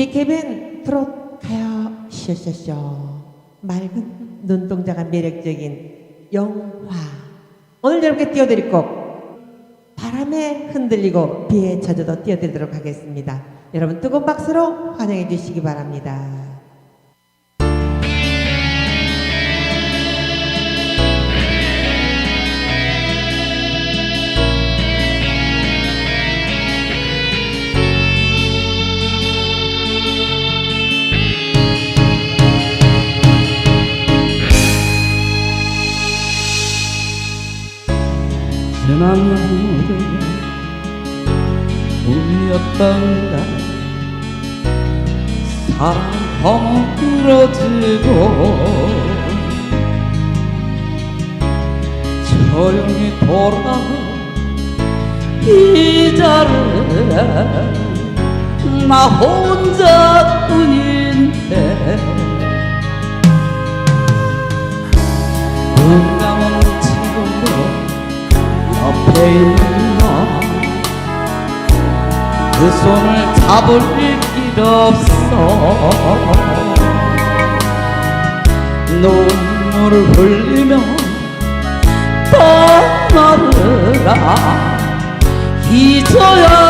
디케빈 트롯 가요. 쇼쇼쇼. 맑은 눈동자가 매력적인 영화. 오늘 여러분께 띄워드릴 곡. 바람에 흔들리고 비에 젖어도 띄워드리도록 하겠습니다. 여러분 뜨거운 박수로 환영해 주시기 바랍니다 지난 여름 봄이었던가 사랑 허물어지고 조용히 돌아온 이 자리에 나 혼자 있는 너그 손을 잡을 길 없어. 눈물을 흘리며 떠나느라. 잊어야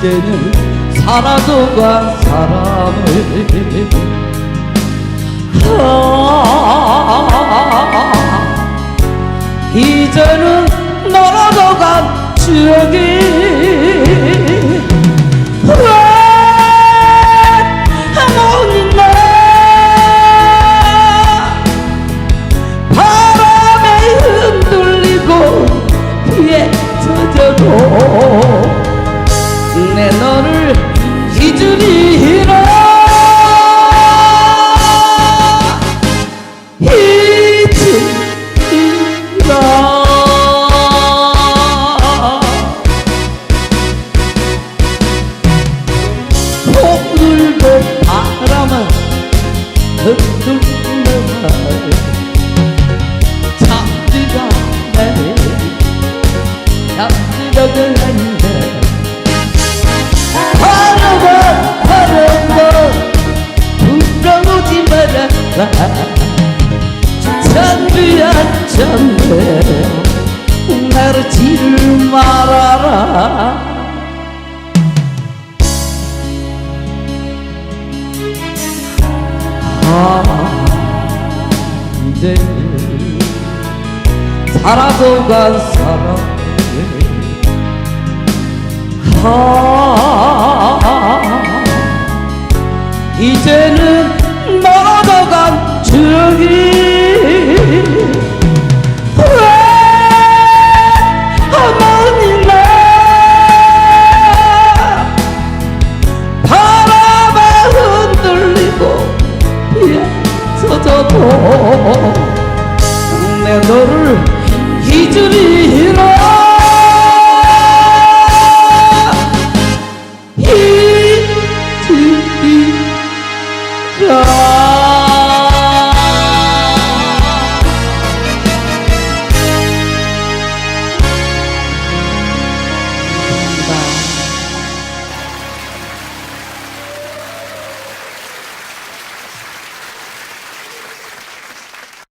이제는 사라져간 사람을 내 너를 잊으리라. 잊으리라. 오늘도 바람은 흔들리는 잠들가 내 잠들어들 잔디야 잔디 나를 지를 말아라. 아 이제 사라져간 사람 아 이제는 내 너를 잊으리라 잊으리라